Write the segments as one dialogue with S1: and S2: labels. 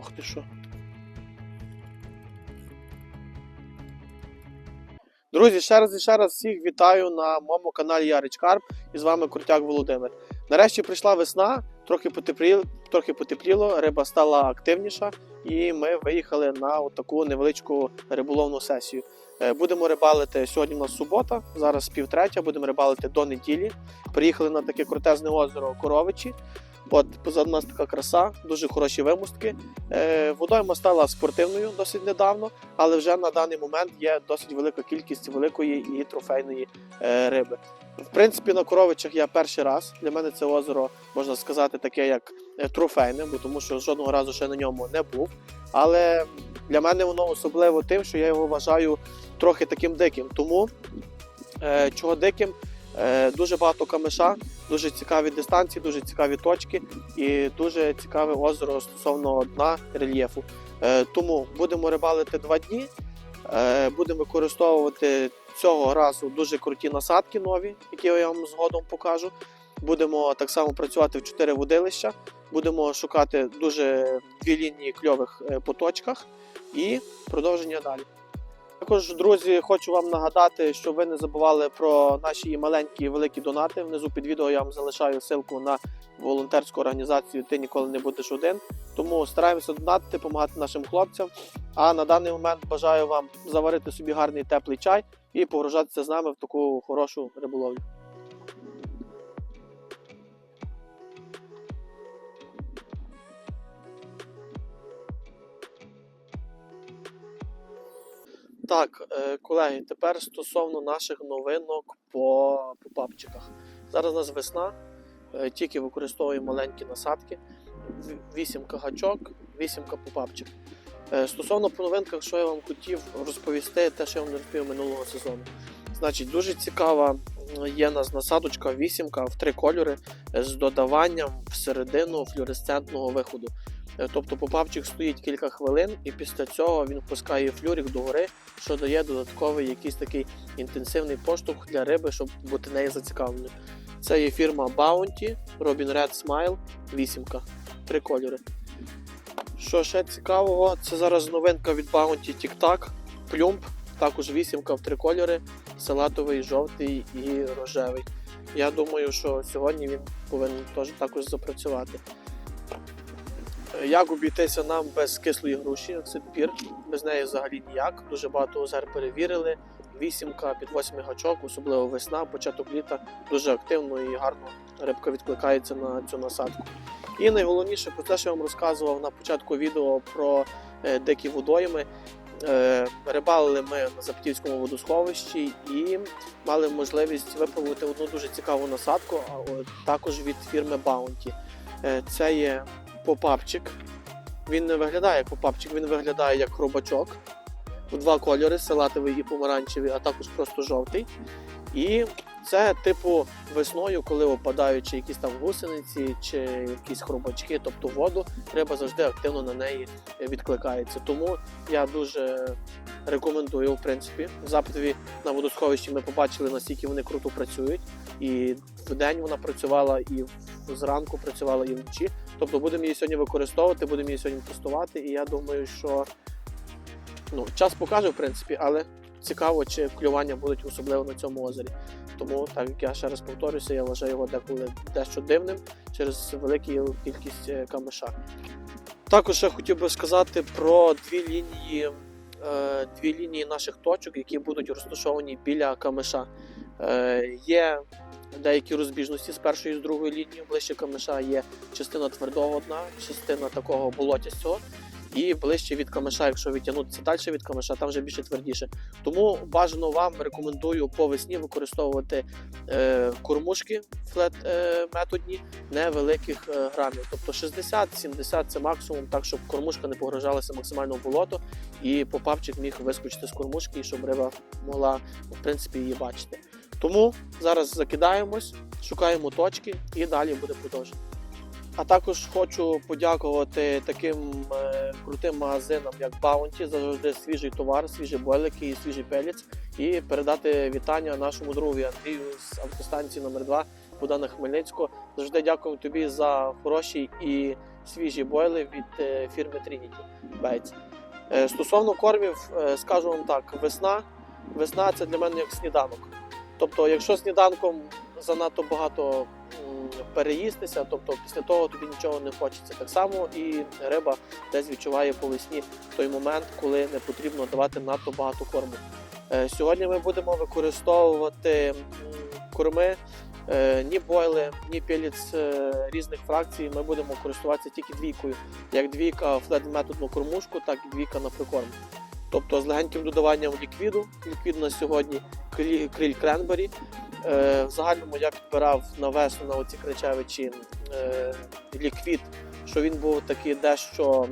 S1: Ох ти що. Друзі, ще раз і ще раз всіх вітаю на моєму каналі Ярич Карп і з вами Крутяк Володимир. Нарешті прийшла весна, трохи потепліло, трохи потепліло, риба стала активніша, і ми виїхали на таку невеличку риболовну сесію. Е, Будемо рибалити сьогодні у нас субота, зараз півтретя, будемо рибалити до неділі. Приїхали на таке крутезне озеро Коровичі. От позаду нас така краса, дуже хороші вимустки. Е, водойма стала спортивною досить недавно, але вже на даний момент є досить велика кількість великої і трофейної е, риби. В принципі, на коровичах я перший раз. Для мене це озеро можна сказати таке, як е, трофейне, бо тому що жодного разу ще на ньому не був. Але для мене воно особливо тим, що я його вважаю трохи таким диким. Тому е, чого диким? Е, дуже багато камиша, дуже цікаві дистанції, дуже цікаві точки і дуже цікаве озеро стосовно дна рельєфу. Е, тому будемо рибалити два дні. Е, будемо використовувати цього разу дуже круті насадки нові, які я вам згодом покажу. Будемо так само працювати в чотири водилища. Будемо шукати дуже дві лінії кльових по точках і продовження далі. Також, друзі, хочу вам нагадати, щоб ви не забували про наші маленькі і великі донати. Внизу під відео я вам залишаю ссылку на волонтерську організацію Ти ніколи не будеш один. Тому стараємося донатити, допомагати нашим хлопцям. А на даний момент бажаю вам заварити собі гарний теплий чай і погружатися з нами в таку хорошу риболовлю. Так, е, колеги, тепер стосовно наших новинок по, по папчиках. Зараз у нас весна, е, тільки використовуємо маленькі насадки, В- вісімка гачок, вісімка попапчик. Е, Стосовно по новинках, що я вам хотів розповісти, те, що я вам не розповів минулого сезону. Значить, дуже цікава є у нас насадочка вісімка в три кольори з додаванням всередину флюоресцентного виходу. Е, Тобто попапчик стоїть кілька хвилин, і після цього він впускає флюрик догори, що дає додатковий якийсь такий інтенсивний поштовх для риби, щоб бути нею зацікавленим. Це є фірма Bounty, Robin Red Smile, вісімка, три кольори. Що ще цікавого, це зараз новинка від Bounty Tic-Tac, плюмб, також вісімка в три кольори, салатовий, жовтий і рожевий. Я думаю, що сьогодні він повинен теж також запрацювати. Як обійтися нам без кислої груші сапір? Без неї взагалі ніяк. Дуже багато озер перевірили. Вісімка під восьмий гачок, особливо весна, початок літа, дуже активно і гарно рибка відкликається на цю насадку. І найголовніше про те, що я вам розказував на початку відео про е, дикі водойми. Е, рибалили ми на Заптівському водосховищі і мали можливість випробувати одну дуже цікаву насадку, також від фірми Bounty. Е, це є попапчик. Він не виглядає як попапчик, він виглядає як хробачок. У два кольори салатовий і помаранчевий, а також просто жовтий. І це типу весною, коли опадають чи якісь там гусениці, чи якісь хробачки, тобто воду, риба завжди активно на неї відкликається. Тому я дуже рекомендую, в принципі, в запитові на водосховищі ми побачили, наскільки вони круто працюють. І в день вона працювала, і зранку працювала, і вночі. Тобто будемо її сьогодні використовувати, будемо її сьогодні тестувати. І я думаю, що ну, час покаже, в принципі, але цікаво, чи клювання будуть особливо на цьому озері. Тому, так як я ще раз повторюся, я вважаю його деколи дещо дивним через велику кількість е, камиша. Також я хотів би сказати про дві лінії, е, дві лінії наших точок, які будуть розташовані біля камиша. Е, Є деякі розбіжності з першої і з другої лінії. Ближче камиша є частина твердого дна, частина такого болотястого. І ближче від камиша, якщо відтягнутися далі від камиша, там вже більше твердіше. Тому бажано вам рекомендую по весні використовувати е, кормушки флет е, методні невеликих е, грамів. Тобто 60-70 це максимум, так щоб кормушка не погружалася максимально в болото, і попапчик міг вискочити з кормушки, і щоб риба могла в принципі її бачити. Тому зараз закидаємось, шукаємо точки і далі буде продовження. А також хочу подякувати таким е, крутим магазинам, як за завжди свіжий товар, свіжі бойлики і свіжий пелець. І передати вітання нашому другові Андрію з автостанції номер 2 Богдана Хмельницького. Завжди дякуємо тобі за хороші і свіжі бойли від е, фірми Trinity Baits. Е, Стосовно кормів, е, скажу вам так: весна. Весна це для мене як сніданок. Тобто, якщо сніданком занадто багато переїстися, тобто після того тобі нічого не хочеться. Так само і риба десь відчуває по весні той момент, коли не потрібно давати надто багато корму. Е, Сьогодні ми будемо використовувати корми, е, ні бойли, ні пеліц е, різних фракцій. Ми будемо користуватися тільки двійкою, як двійка флет-методну кормушку, так і двійка на прикорм. Тобто з легеньким додаванням ліквіду. Ліквід на сьогодні кріль кренбері. Е, в загальному я підбирав на весну на оці кричевичі е, ліквід, що він був такий дещо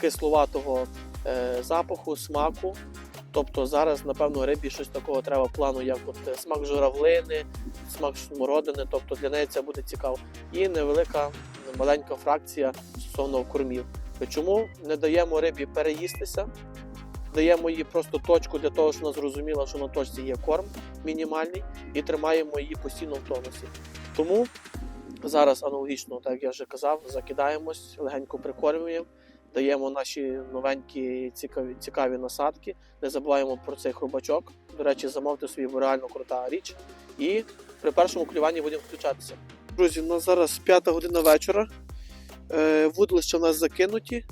S1: кисловатого е, запаху, смаку. Тобто зараз, напевно, рибі щось такого треба плану, як от смак журавлини, смак смородини, тобто для неї це буде цікаво. І невелика маленька фракція стосовно кормів. Чому не даємо рибі переїстися? Даємо їй просто точку для того, щоб вона зрозуміла, що на точці є корм мінімальний, і тримаємо її постійно в тонусі. Тому зараз аналогічно, так як я вже казав, закидаємось, легенько прикормюємо, даємо наші новенькі цікаві, цікаві насадки. Не забуваємо про цей хрубачок. До речі, замовте собі, бо реально крута річ. І при першому клюванні будемо включатися. Друзі, у нас зараз п'ята година вечора. Е, Вудлища в нас закинуті.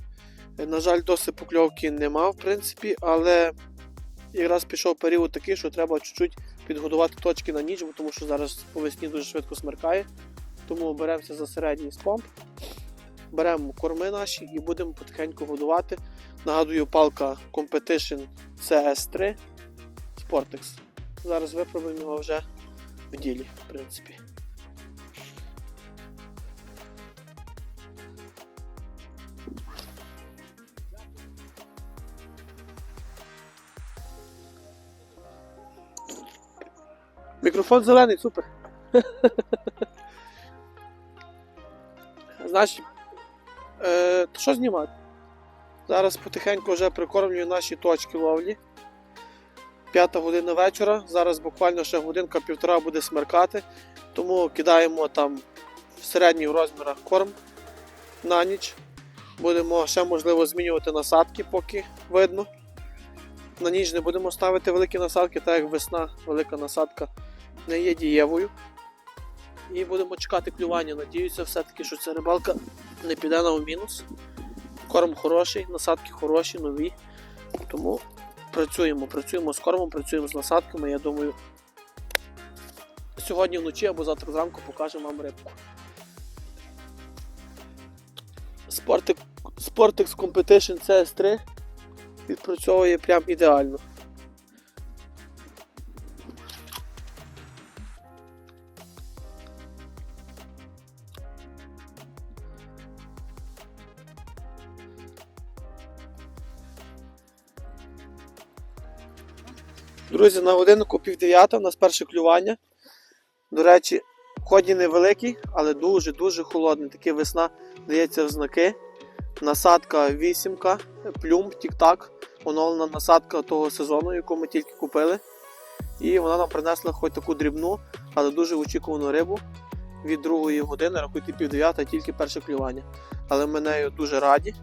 S1: На жаль, досить покльовки нема, в принципі, але якраз пішов період такий, що треба чуть-чуть підготувати точки на ніч, бо тому що зараз по весні дуже швидко смеркає. Тому беремося за середній спомп, беремо корми наші і будемо потихеньку годувати. Нагадую, палка Competition CS3 Sportex. Зараз випробуємо його вже в ділі, в принципі. Мікрофон зелений, супер. Значить, е, що знімати? Зараз потихеньку вже прикормлюю наші точки ловлі. П'ята година вечора. Зараз буквально ще годинка-півтора буде смеркати. Тому кидаємо там в середніх розмірах корм на ніч. Будемо ще можливо змінювати насадки, поки видно. На ніч не будемо ставити великі насадки, так як весна, велика насадка не є дієвою. І будемо чекати клювання. Надіюся, все-таки, що ця рибалка не піде на мінус. Корм хороший, насадки хороші, нові. Тому працюємо, працюємо з кормом, працюємо з насадками. Я думаю, сьогодні вночі або завтра зранку покажемо вам рибку. Sportex Competition CS3 відпрацьовує прям ідеально. Друзі, на годиннику пів дев'ята у нас перше клювання. До речі, ході невеликий, але дуже-дуже холодний. Такий весна дається в знаки. Насадка вісімка, плюм, тік-так. Оновлена насадка того сезону, яку ми тільки купили. І вона нам принесла хоч таку дрібну, але дуже очікувану рибу. Від другої години, рахуйте пів дев'ята, тільки перше клювання. Але ми нею дуже раді.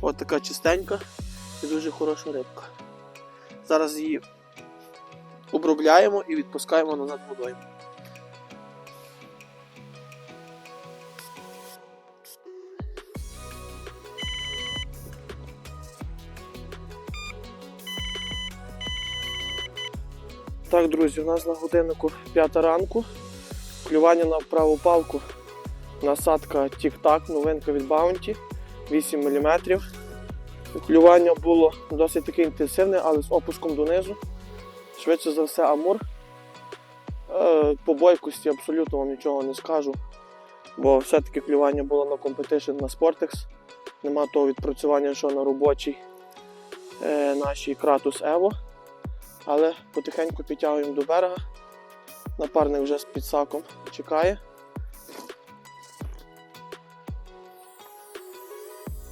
S1: От така чистенька і дуже хороша рибка. Зараз її обробляємо і відпускаємо назад водою. Так, друзі, у нас на годиннику 5 ранку. Клювання на праву палку. Насадка Тік-Так, новинка від Bounty 8 мм. Клювання було досить таке інтенсивне, але з опуском донизу. Швидше за все, Амур. Е, По бойкості абсолютно вам нічого не скажу. Бо все-таки клювання було на Competition на Sportex. Нема того відпрацювання, що на робочій е, нашій Kratos Evo. Але потихеньку підтягуємо до берега. Напарник вже з підсаком чекає.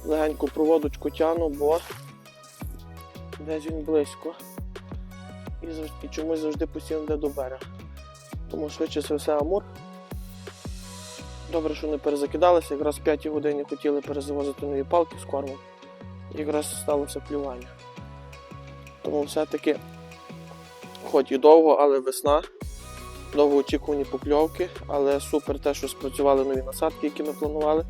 S1: Легеньку проводочку тяну, бо десь він близько. І, завжди, чомусь завжди постійно йде до берега. Тому швидше за все амур. Добре, що не перезакидалися, якраз в 5 годині хотіли перезавозити нові палки з кормом. Якраз сталося плювання. Тому все-таки, хоч і довго, але весна, довго очікувані покльовки, але супер те, що спрацювали нові насадки, які ми планували.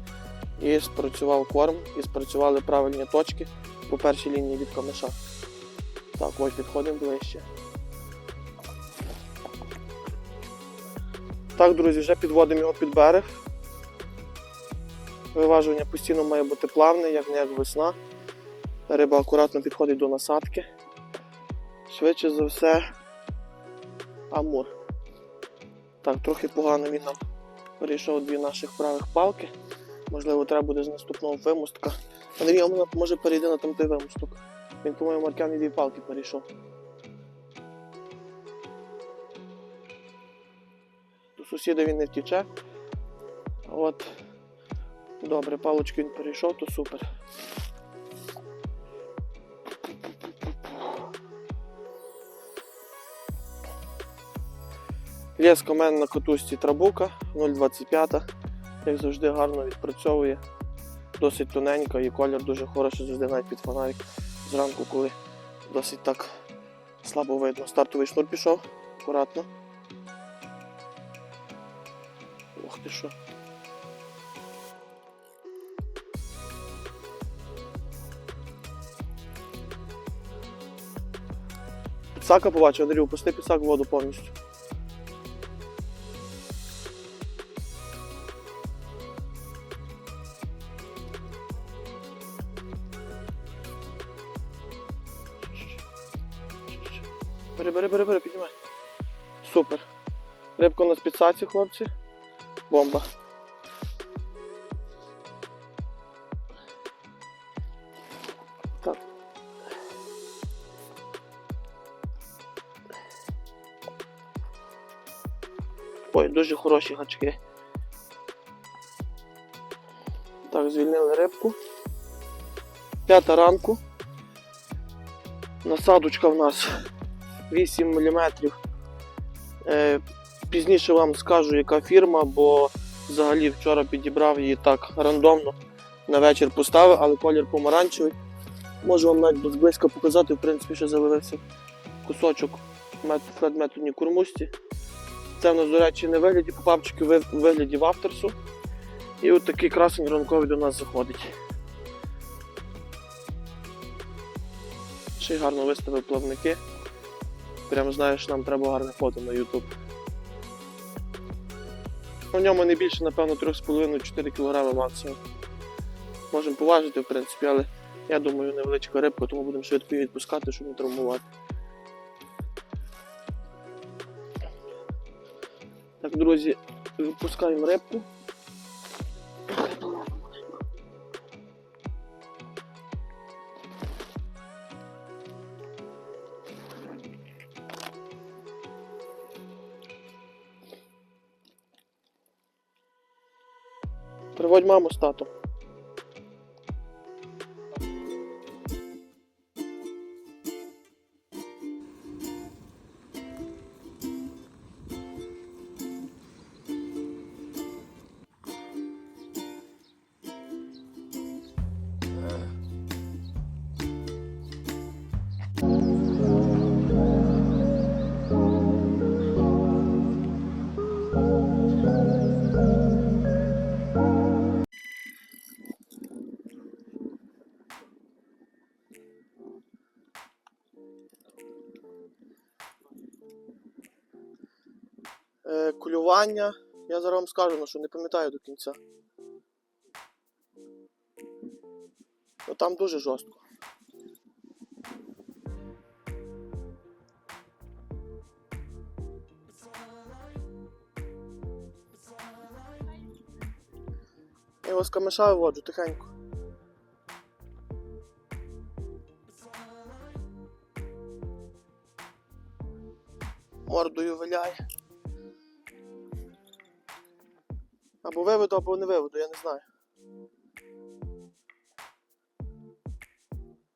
S1: І спрацював корм, і спрацювали правильні точки по першій лінії від камеша. Так, ось підходимо ближче. Так, друзі, вже підводимо його під берег. Виважування постійно має бути плавне, як не як весна. Риба акуратно підходить до насадки. Швидше за все, амур. Так, трохи погано він нам перейшов дві наших правих палки. Можливо, треба буде з наступного вимустка. Андрій, а може перейти на там той по-моєму, маркяні дві палки перейшов. До сусіда він не втіче. От добре, палочки він перейшов, то супер. Леска у мене на катушці трабука 0,25. Як завжди гарно відпрацьовує. Досить тоненька і колір дуже хороший завжди навіть під фонарик. Зранку, коли досить так слабо видно. Стартовий шнур пішов, акуратно. Ох ти що. Підсака побачив, Андрій, пусти підсак в воду повністю. Підсаці, хлопці. Бомба. Ой, дуже хороші гачки. Так, звільнили рибку. П'ята ранку. Насадочка в нас 8 мм. Пізніше вам скажу, яка фірма, бо взагалі вчора підібрав її так рандомно. На вечір поставив, але колір помаранчевий. Можу вам навіть зблизька показати, в принципі, що завалився кусочок мет, флетметодній кормусті. Це в нас, до речі, не вигляді попапчики, в вигляді вафтерсу. І от такий красень ранковий до нас заходить. Ще й гарно виставив плавники. Прям знаєш, нам треба гарне фото на YouTube. У ньому не більше, напевно, 3,5-4 кг максимум. Можемо поважити, в принципі, але я думаю, невеличка рибка, тому будемо швидко її відпускати, щоб не травмувати. Так, друзі, випускаємо рибку. Приводь маму з татом. Е. Я зараз вам скажу, ну, що не пам'ятаю до кінця. Ну там дуже жорстко. Я його з камеша виводжу тихенько. Мордою виляє. Або виведу, або не виведу, я не знаю.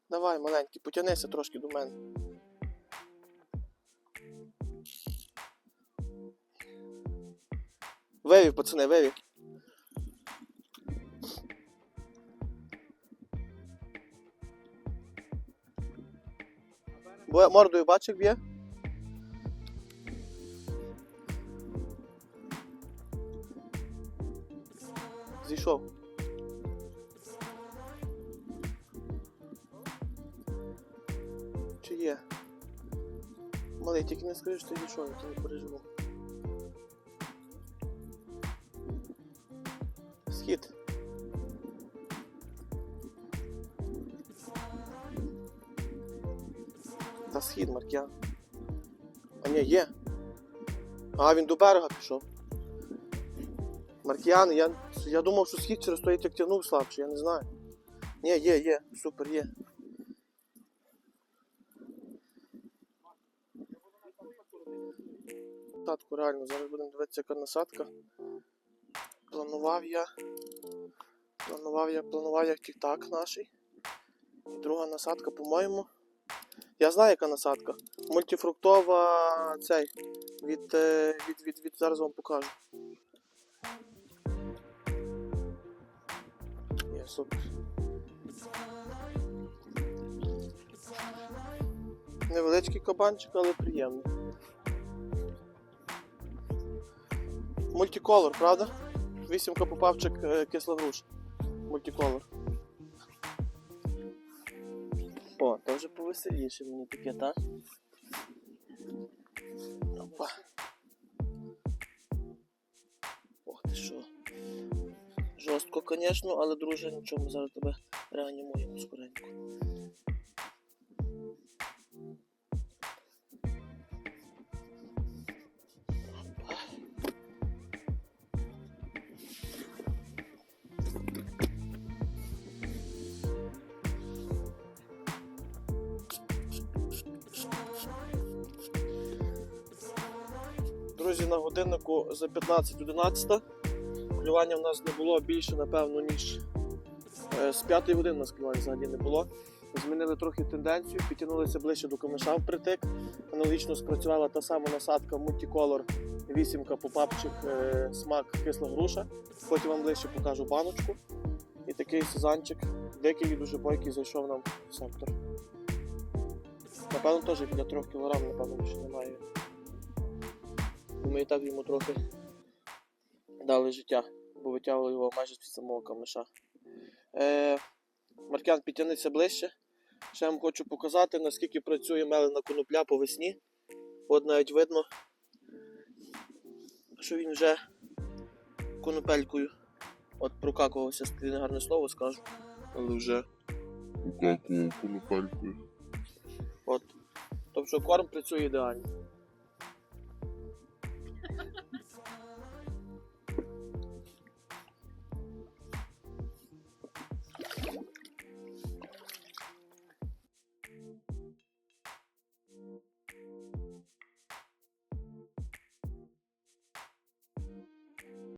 S1: Давай, маленький, потягнися трошки до мене. Вивів, пацани, вивів. Бо мордою бачив б'є? Зійшов. Чи є? Малий, тільки не скажи, що ти зійшов, я не переживу. Схід. Та схід, Маркян. А ні, є. А, він до берега пішов. Маркіян, я, я думав, що схід через той як тягнув слабше, я не знаю. Ні, є, є, супер, є. Насадку реально, зараз будемо дивитися, яка насадка. Планував я. Планував я, планував я тік-так наший. Друга насадка, по-моєму. Я знаю, яка насадка. Мультифруктова цей. Від, е, від, від, від, зараз вам покажу. Супер. Невеличкий кабанчик, але приємний. Мультиколор, правда? Вісімка попавчик е, кисла груша. Мультиколор. О, то вже повеселіше мені таке, так? Опа. Жорстко, звісно, але друже, нічого, ми зараз тебе реанімуємо скоренько. Друзі, на годиннику за 15.11. Клювання в нас не було більше, напевно, ніж е, з 5 години у нас клювання взагалі не було. Змінили трохи тенденцію, підтягнулися ближче до камиша впритик. Аналогічно спрацювала та сама насадка мультиколор, вісімка попапчик, е, смак кисла груша. Потім вам ближче покажу баночку. І такий сезанчик, дикий і дуже бойкий зайшов нам в сектор. Напевно, теж біля 3 кг, напевно, більше немає. Ми і так йому трохи дали життя, бо витягували його майже з самого камиша. Е, Маркян, підтягнися ближче. Ще я вам хочу показати, наскільки працює мелена конопля по весні. От навіть видно, що він вже конопелькою. От прокакувався, не гарне слово скажу. Але вже.
S2: Конопелькою.
S1: От. Тобто корм працює ідеально.